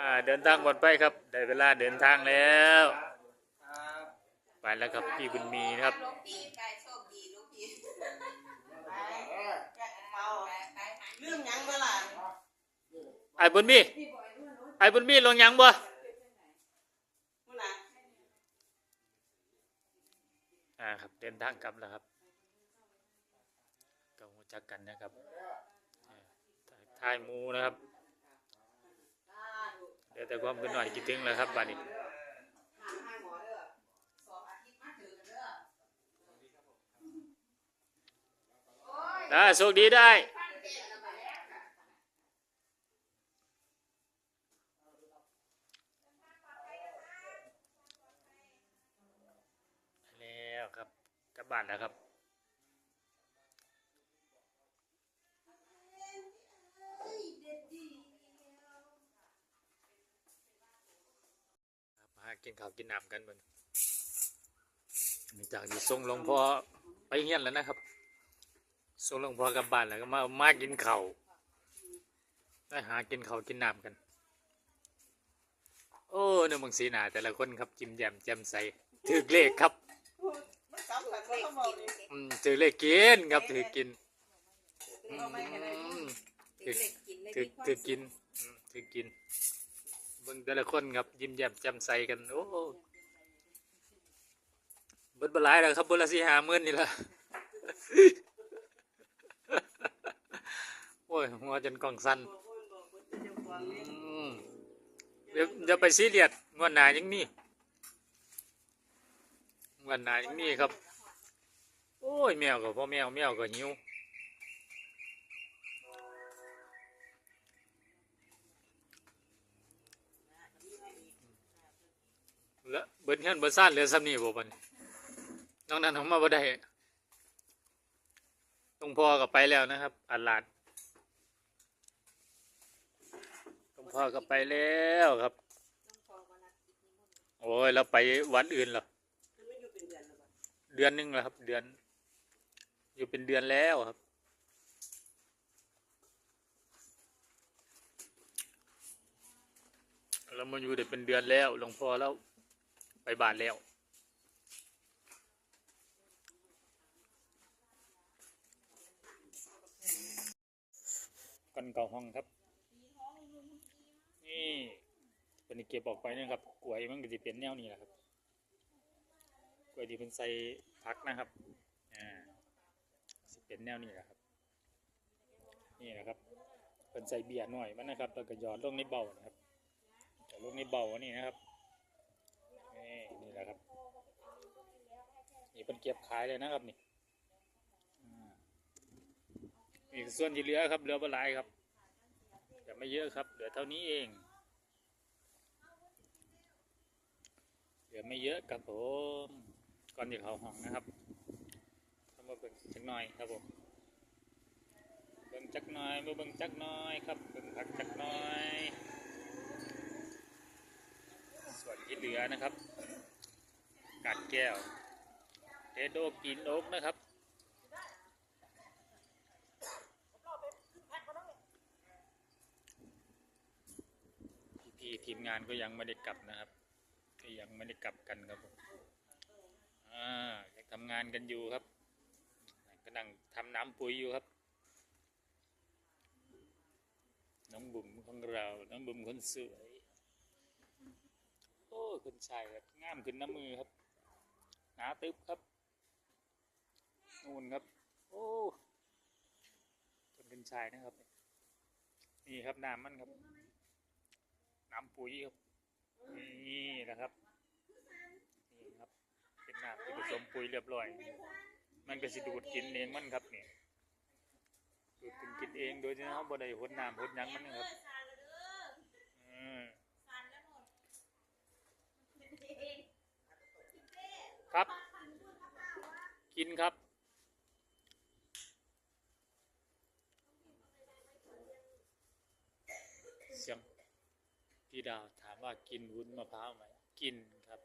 อ่าเดินทางปลอดภัยครับ ได้เวลาเดินทางแล้วครับไปแล้วครับพี่บุญมีนะครับ ลูกพี่กายโชคดีลูกพี่ไปเมาไปหาลืมหยังเวลาไอ้บุญมี ไอ้บุญมีลงยังบ่มื้อน่ะอ่าครับเดินทางกลับแล้วครับก็รู้จักกันนะครับอ่าทายหมูนะครับเดี๋ยวแต่ความเป็นหน่อยคิดถึงแล้วครับบัดนี้ให้หมอเด้สองอาทิตย์มาถือกันเด้อโอ้ยอ่าโชคดีได้แล้วบัดแล้วแล้วครับกลับบ้านแล้วครับ กินข้าวกินน้ำกันเบิ่งหลังจากที่ส่งหลวงพ่อไปเฮียนแล้วนะครับส่งหลวงพ่อกลับบ้านแล้วก็มามากินข้าวได้หากินข้าวกินน้ำกัน โอ้เนี่ยมึงสีหนาแต่ละคนครับจิ้มแย้มแจ่มใสถือเลขครับมันกลับกันก็ต้องบอกนี่อืมถือเลขกินครับถือกินอืมถือเล็กกินเลยถือถือกินอืมถือกินเบิ่งแต่ละคนครับยิ้มแย้มแจ่มใสกันโอ้เบิดบหลายแล้วครับบิดละสี่ห้าหมื่นนี่ละโอ้ยหัวจนกล่องสั่นบอกว่าบอกว่าจะจะฟังนี่อืมเดี๋ยวจะไปซีเรียสงวดหนายังมีงวดหนายังมีครับ โอ้ยแมวก็พ่อแมวแมวก็หิว แล้วเบิ้เฮือนเบิ้ซ่านเหลือซ้ำนี่บ่บัดนน้องนั้นของมาบ่ได้ตรงพ่อก็ไปแล้วนะครับอัลลาดตรงพ่อก็ไปแล้วครับ โอ้ยเราไปวัดอื่นเหรอเดือนหนึงแล้วครับ เดือน อยู่เป็นเดือนแล้วครับเรามาอยู่ได้เป็นเดือนแล้วหลวงพ่อแล้ว ไปบาทแล้วกันเก่าห้องครับ นี่เป็นเก็บออกไปนะครับกล้วยมันก็จะเป็นแนวนี้แหละครับกล้วยที่เป็นใส่พักนะครับอ่าสิเป็นแนวนี้แหละครับ นี่นะครับเป็นใส่เบียร์หน่อยมันนะครับแล้วก็หยอดลงในเบานะครับลงในเบาอันนี้นะครับ นี่แหละครับ นี่เป็นเก็บขายเลยนะครับนี่อ่านี่คือส่วนที่เหลือครับเหลือเบหลายครับ แต่ไม่เยอะครับ เหลือเท่านี้เอง เหลือไม่เยอะครับผมก่อนที่เขาห้องนะครับทำมาเบิ่งจักหน่อยครับผมเบิ่งจักหน่อยมาเบิ่งจักหน่อยครับเบิ่งผักจักหน่อย ส่วนที่เหลือนะครับ กัดแก้วเทโดกินโอ๊กนะครับ พี่ทีมงานก็ยังไม่ได้กลับนะครับ ก็ยังไม่ได้กลับกันครับผมอ่ายังทำงานกันอยู่ครับกำลังทำน้ำปุ๋ยอยู่ครับ น้องบุ๋มของเรา น้องบุ๋มคนสวย โอ้ คนชายครับ งามขึ้นน้ำมือครับ หนาตึ๊บครับนู่นครับ โอ้คนเป็นชายนะครับ นี่ครับน้ำมันครับ น้ำปุ๋ยครับ นี่นะครับ นี่ครับ เป็นน้ำที่ผสมปุ๋ยเรียบร้อย มันก็สิดูดกินเองมันครับเนี่ยดูดกินกินเองโดยที่เขาบ่ได้หดน้ำหดยังมันนะครับอืม ครับ กินครับ เสียงพี่ดาวถามว่ากินวุ้นมะพร้าวไหม กินครับ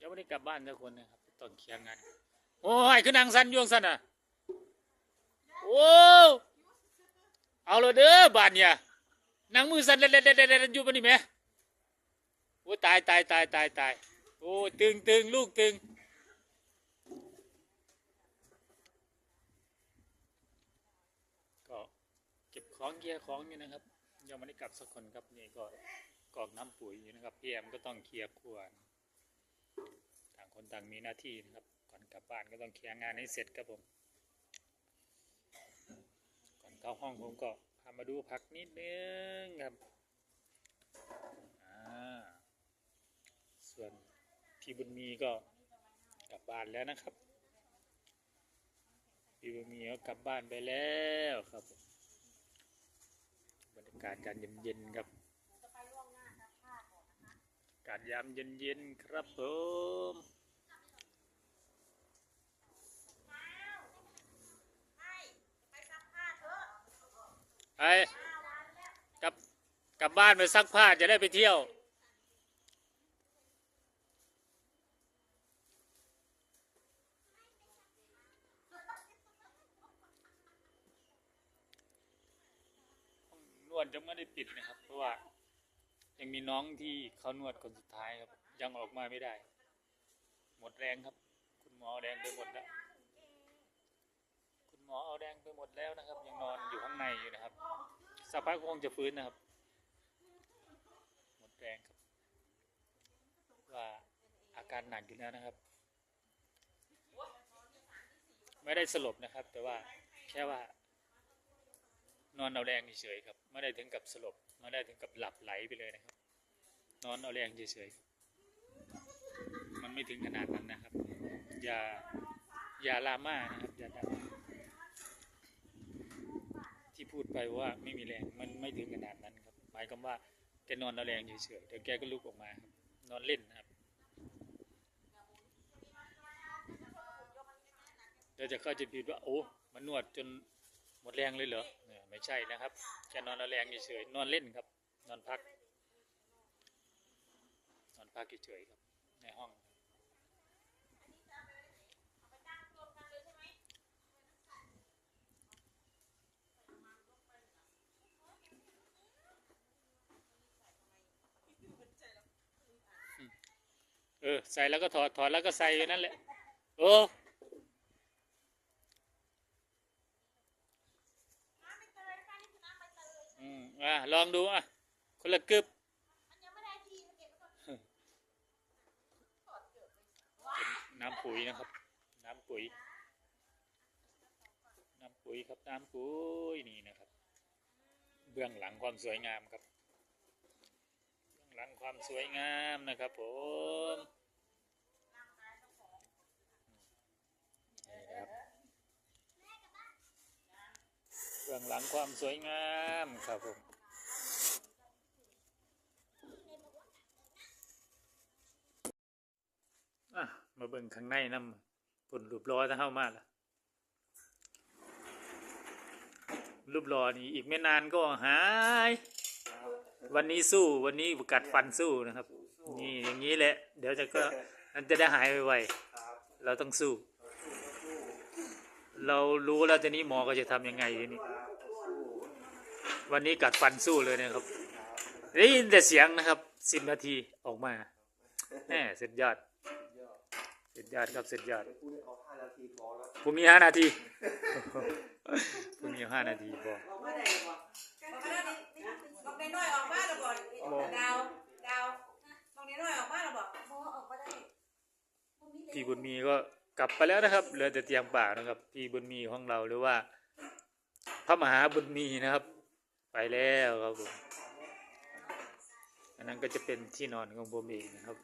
ยังไม่ได้กลับบ้านสักคนนะครับต้องเคลียร์งาน โอ้ยคือนางสันยวงสันอะ โอ้เอาเลยเด้อบ้านเนี่ยนางมือสันเด็ดเด็ดเด็ดเด็ดอยู่ปะนี่แหม่ อ้ตายตายตายตายตายโอ้ตึงตึงลูกตึงก็เก็บของเคลียร์ของอยู่นะครับยังไม่ได้กลับสักคนครับนี่ก็กอกน้ำปุ๋ยอยู่นะครับพี่แอมก็ต้องเคลียร์ครัวต่างคนต่างมีหน้าที่นะครับ ก่อนกลับบ้านก็ต้องเคลียร์งานให้เสร็จครับผม ก่อนเข้าห้องผมก็พามาดูผักนิดนึงครับอ่า ส่วนพี่บุญมีก็กลับบ้านแล้วนะครับ พี่บุญมีก็กลับบ้านไปแล้วครับผมบรรยากาศการเย็นๆครับอากาศยามเย็นๆครับผมไอ้กลับกลับบ้านไปซักผ้าจะได้ไปเที่ยว ห้องนวดยังไม่ได้ปิดนะครับ เพราะว่า ยัง มีน้องที่เขานวดคนสุดท้ายครับ ยังออกมาไม่ได้ หมดแรงครับ คุณหมอแรงไปหมดแล้ว คุณหมอเอาแรงไปหมดแล้วนะครับ ยังนอนอยู่ข้างในอยู่นะครับสักพักคงจะฟื้นนะครับ หมดแรงครับ ว่าอาการหนักอยู่แล้วนะครับ ไม่ได้สลบนะครับ แต่ว่าแค่ว่านอนเอาแรงเฉยครับ ไม่ได้ถึงกับสลบ ไม่ได้ถึงกับหลับไหลไปเลยนะครับ นอนเอาแรงเฉยๆ มันไม่ถึงขนาดนั้นนะครับ อย่า อย่าลาม่านะครับ อย่าดราม่าที่พูดไปว่าไม่มีแรง มันไม่ถึงขนาดนั้นครับ หมายความว่าแกนอนเอาแรงเฉยๆ เดี๋ยวแกก็ลุกออกมาครับ นอนเล่นนะครับเดี๋ยวจะเข้าใจผิดว่าโอ้มันนวดจนหมดแรงเลยเหรอ ไม่ใช่นะครับ แกนอนเอาแรงเฉยๆ นอนเล่นครับ นอนพัก พักเฉยๆครับ ในห้องเออ ใส่แล้วก็ถอด ถอดแล้วก็ใส่อยู่นั่นแหละ โอ้อืมอะลองดูอะ คนละกึบเป็ น้ำปุ๋ยนะครับ น้ำปุ๋ย น้ำปุ๋ยครับน้ำปุ๋ยนี่นะครับ เบื้องหลังความสวยงามครับ เบื้องหลังความสวยงามนะครับผมนี่นะครับเบื้องหลังความสวยงามครับผม มาเบิ่งข้างในน้ำผลรูปรอจะเข้ามาละรูปรอนี่อีกไม่นานก็หาย วันนี้สู้วันนี้กัดฟันสู้นะครับ นี่อย่างนี้แหละ เดี๋ยวจะก็มันจะได้หายไวๆเราต้องสู้ เรารู้แล้วทีนี้หมอก็จะทำยังไงทีนี้วันนี้กัดฟันสู้เลยนะครับได้ยินแต่เสียงนะครับสิบนาทีออกมาแหมเสร็จยอด เสร็จยอดครับเสร็จยอดพูดเอาห้านาทีพอแล้วผมมีห้านาทีผมมีห้านาทีพอออกมาได้บ่บอกน้อยออกมาแล้วบอกดาวดาวบอกน้อยออกมาแล้วบอกพี่บุญมีก็กลับไปแล้วนะครับเหลือแต่เตียงเปล่านะครับ พี่บุญมีของเราหรือว่า พระมหาบุญมีนะครับ ไปแล้วครับผมอันนั้นก็จะเป็นที่นอนของผมเองนะครับ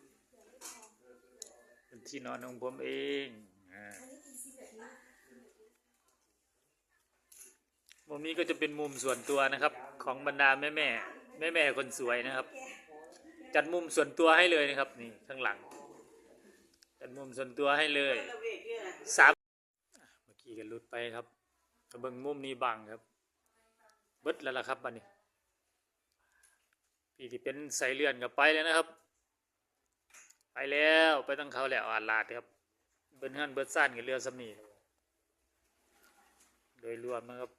เป็นที่นอนของผมเองมุมนี้ก็จะเป็นมุมส่วนตัวนะครับ ของบรรดาแม่แม่แม่แม่คนสวยนะครับ จัดมุมส่วนตัวให้เลยนะครับนี่ข้างหลัง จัดมุมส่วนตัวให้เลยสามเมื่อกี้กันลุดไปครับกระเบิงมุมนี้บังครับเบิดแล้วล่ะครับบัดนี้พี่ที่เป็นสายเลื่อนกับไปเลยนะครับ ไปแล้วไปตั้งเขาแล้วอานลาดครับ เบิ้ลเฮือนเบิ้ลซ่านกับเรือสำนีโดยรวมนะครับ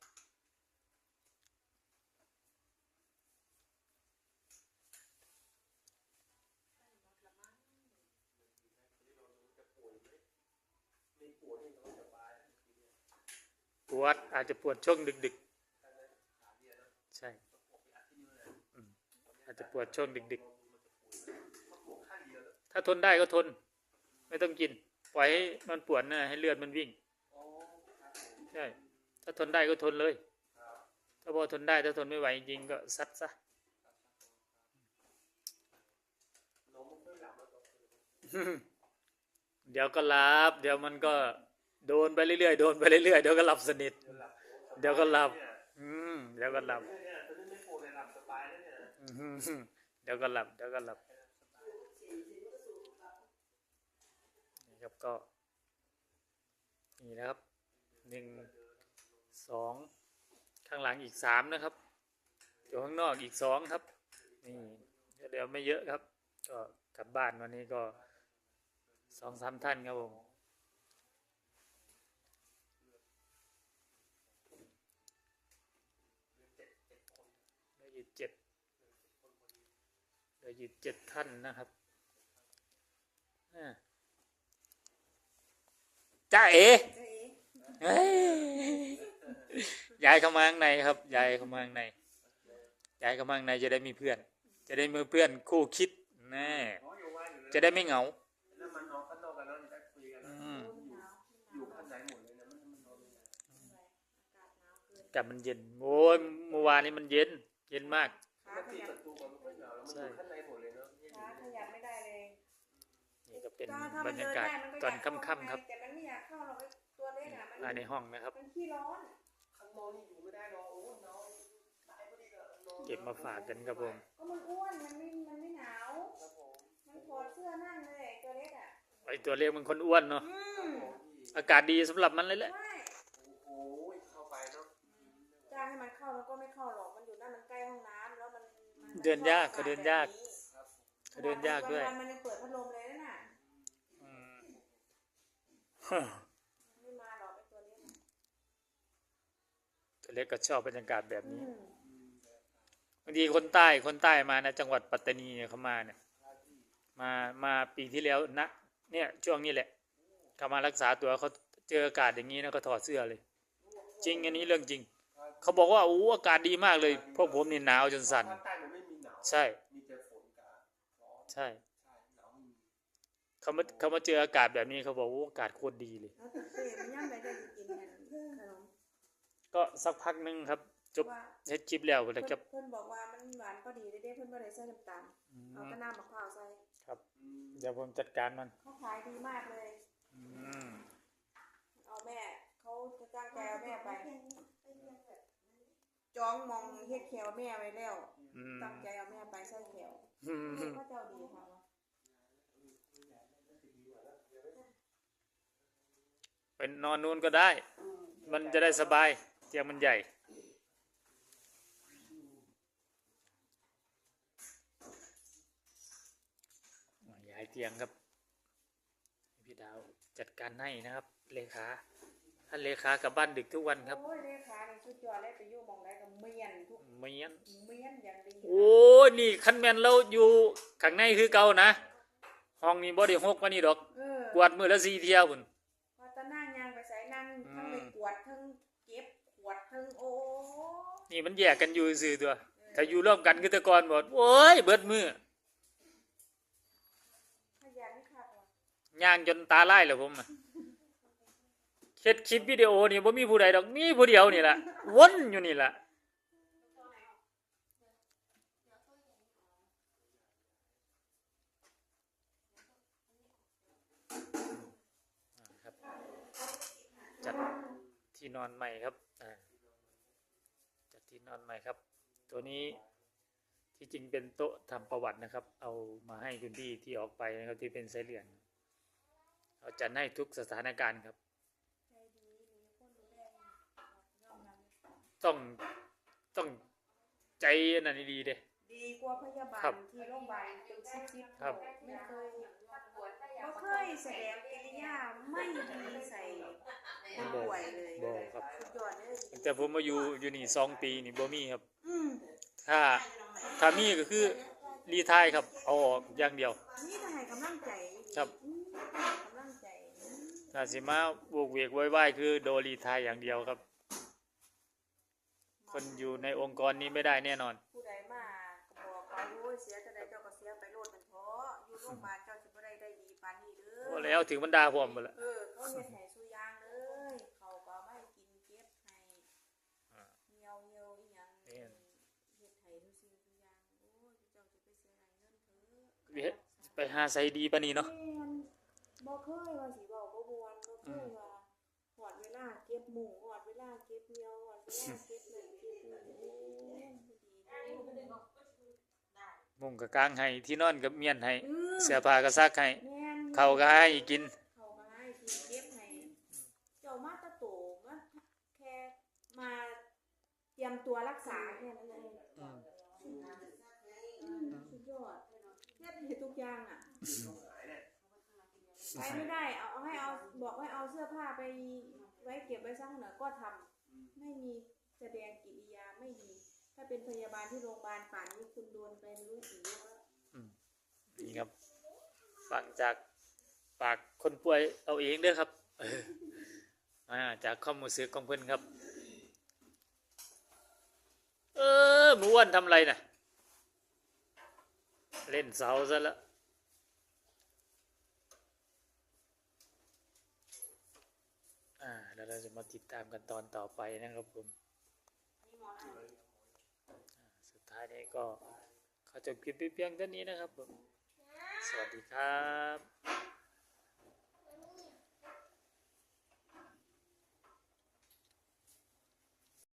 ปวดอาจจะปวดช่วงดึกดึกใช่ อาจจะปวดช่วงดึกดึกาทนได้ก็ทน ไม่ต้องกิน ปล่อยให้มันปวดนะให้เลือดมันวิ่งใช่ถ้าทนได้ก็ทนเลย ถ้าพอทนได้ถ้าทนไม่ไหวจริงๆก็ซัดซะเดี๋ยวก็หลับ เดี๋ยวมันก็โดนไปเรื่อยๆโดนไปเรื่อยๆเดี๋ยวก็หลับสนิท เดี๋ยวก็หลับ อืมเดี๋ยวก็หลับอืมเดี๋ยวก็หลับเดี๋ยวก็หลับ ครับก็ นี่นะครับหนึ่งสองข้างหลังอีกสามนะครับอยู่ข้างนอกอีกสองครับ นี่เดี๋ยวไม่เยอะครับ ก็กลับบ้านวันนี้ก็สองสามท่านครับผมเหลืออยู่เจ็ดเหลืออยู่เจ็ดท่านนะครับอ่า จ้าเอ๋เฮ้ยยายเข้ามาข้างในครับยายเข้ามาข้างในยายเข้ามาข้างในจะได้มีเพื่อน จะได้มีเพื่อนคู่คิดแน่จะได้ไม่เหงาแล้วมันนอนข้างนอกกันแล้วได้คุยกันอืมอยู่ข้างในหมดเลยนะมันมันนอนไม่ได้อากาศมันเย็นโอ้ยเมื่อวานนี้มันเย็น เย็นมากปกติประตูมันไม่ค่อยหนาวแล้วมันอยู่ข้างในหมดเลยเนาะขาขยับไม่ได้เลยนี่ก็เป็นถ้าถ้าบรมันรเดิยานกาศได้มันก็ตอนอยากเข้าค่ำๆครับแต่มันไม่ อยากเข้าหรอกไอ้ตัวเล็กอะมันภายในห้องนะครับ มันขี้ร้อน ข้างนอกนี่อยู่ไม่ได้หรอกโอ้ยน้องตายพอดีก็นอนเก็บมาฝากกันครับผม ก็มันอ้วนมันไม่มันไม่หนาว ครับผมมันถอดเสื้อนั่งเลยไอ้ตัวเล็กอะไอตัวเล็กมันคนอ้วนเนาะ อืมอากาศดีสำหรับมันเลยแหละใช่โอ้โหเข้าไปเนาะจ้างให้มันเข้ามันก็ไม่เข้าหรอกมันอยู่นั่นมันใกล้ห้องน้ำแล้วมันมัเดินยากเขาเดินยาก ครับเขาเดินยากด้วย วันๆมันยังเปิดพัดลมเลยนั่นน่ะ อืม ไม่มาหรอกไอตัวเล็กอะตัวเล็กก็ชอบบรรยากาศแบบนี้บางทีคนใต้คนใต้มานะจังหวัดปัตตานีเขามาเนี่ยมามาปีที่แล้วนะเนี่ยช่วงนี้แหละเขามารักษาตัวเขาเจออากาศอย่างนี้นะก็ถอดเสื้อเลย จริงอันนี้เรื่องจริง เขาบอกว่าโอ้อากาศดีมากเลยพวกผมนี่หนาวจนสั่นใช่ ใช่ ใช่หนาวไม่มี เขามาเขามาเจออากาศแบบนี้เขาบอกว่าอากาศโคตรดีเลย แล้วแต่เต้มันย่ำไปได้กินกันขนมก็สักพักหนึงครับ จบ ว่าเฮ็ดคลิปแล้วเพื่แล้วอนครับเพื่อนบอกว่ามันหวานพอดีเลยเด้เพื่อนไม่ได้ใส่น้ำตาลอืเอามแต่น้ำมะพร้าวใส่ครับอืมเดี๋ยวผมจัดการมันเขาขายดีมากเลย อืมเอาแม่เขาจะจ้างใจเอาแม่ไป จ้องมองเฮ็ดแขวแม่ไว้แล้วอืมตั้งใจเอาแม่ไปใส่แขวอืม ก็เจ้าดีค่ะ เป็นนอนนู่นก็ได้ มันจะได้สบายเตียงมันใหญ่ ย้ายเตียงครับให้พี่ดาวจัดการให้นะครับ เลขาท่านเลขากลับบ้านดึกทุกวันครับโอ้ยเลขานี่สุดยอดเลยไปอยู่หมองใดก็เมียนทุกเมียนเมียนอย่างดีโอ้ยนี่คันแมนเราอยู่ข้างในคือเก่านะ ห้องนี้บ่ได้หกมานี่ดอกเออกวาดมือละสี่เที่ยวพุ่น พอจะนั่งยางไปใส่นั่งทั้งไปกวาดทั้งเก็บขวดทั้งโอ้ นี่มันแยกกันอยู่ซื่อตัว ถ้าอยู่ร่วมกันคือต่ก่อนบ่โอ้ยเบิดมือย่างจนตาลายแล้วผมเฮ็ดคลิปวิดีโอนี่บ่มีผู้ใดดอกมีผู้เดียวนี่แหละวนอยู่นี่แหละจัดที่นอนใหม่ครับอ่า ที่นอนใหม่ครับ ตัวนี้ที่จริงเป็นโต๊ะทำประวัตินะครับ เอามาให้คุณพี่ที่ออกไปนะครับที่เป็นไส้เลื่อนเราจัดให้ทุกสถานการณ์ครับใจดีมีคนดูแลยอมรับต้องต้องใจนั่นดีๆเด้ดีกว่าพยาบาครัลบที่โรงพยาบาลเป็นสิบสิบครับไม่เคยไม่เคยแสดงกิริยาไม่ดีใส่คนป่วยเลย แต่ผมมาอยู่อยู่นี่สองปีนี่บ่มีครับ อืมถ้าถ้ามีก็คือรีไทายครับเอาออกอย่างเดียว นี่ถ้าให้กำลังใจครับ อืมให้กำลังใจอืมถ้าสิมาบวกเวกไว้ไหวคือโดรีไทยอย่างเดียวครับ คนอยู่ในองค์กรนี้ไม่ได้แน่นอน ผู้ใดมาก็บอกเขาโอ้ยเสียจะได้เจ้าก็เสียไปโลดมันเพราะอยู่โรงพยาบาลเจ้าสิบ่ได้ได้ดีปานนี้เด้อโอ้แล้วถึงบรรดาผมหมดละเออเขาเฮ็ดให้ ไปหาไซดีปานนี้เนาะบ่เคยว่าสิเว้าบ่ม่วนบ่เคยว่าหอดเวลาเก็บหมูหอดเวลาเก็บเหี่ยวหอดเวลาเก็บนั่นเก็บนี่โอ้ยบ่ดีเนาะมุงกับกลางให้ที่นอนกับเมียนให้เสื้อผ้าก็ซักให้แม่นเขาก็ให้กินเขามาให้กินเก็บให้เจ้ามาตะโตมาแค่มาเตรียมตัวรักษาแค่นั้นเองสุดยอด เฮ็ดให้ทุกอย่างอะ ไปไม่ได้ เอาเอาให้เอาบอกให้เอาเสื้อผ้าไปไว้เก็บไว้ซักหน่อยก็ทำไม่มีแสดงกิริยาไม่มี ถ้าเป็นพยาบาลที่โรงพยาบาลป่านนี้คุณโดนไปรู้กี่เยอะแล้ว นี่ครับฟังจากปากคนป่วยเอาเองเด้อครับเออมาจากข้อมูลซื้อของเพิ่นครับ เออหมูอ้วนทำอะไรน่ะ เล่นเสาซะละอ่าแล้วเราจะมาติดตามกันตอนต่อไปนะครับผมสุดท้ายนี้ก็ขอจบคลิปเพียงเท่านี้นะครับผม สวัสดีครับ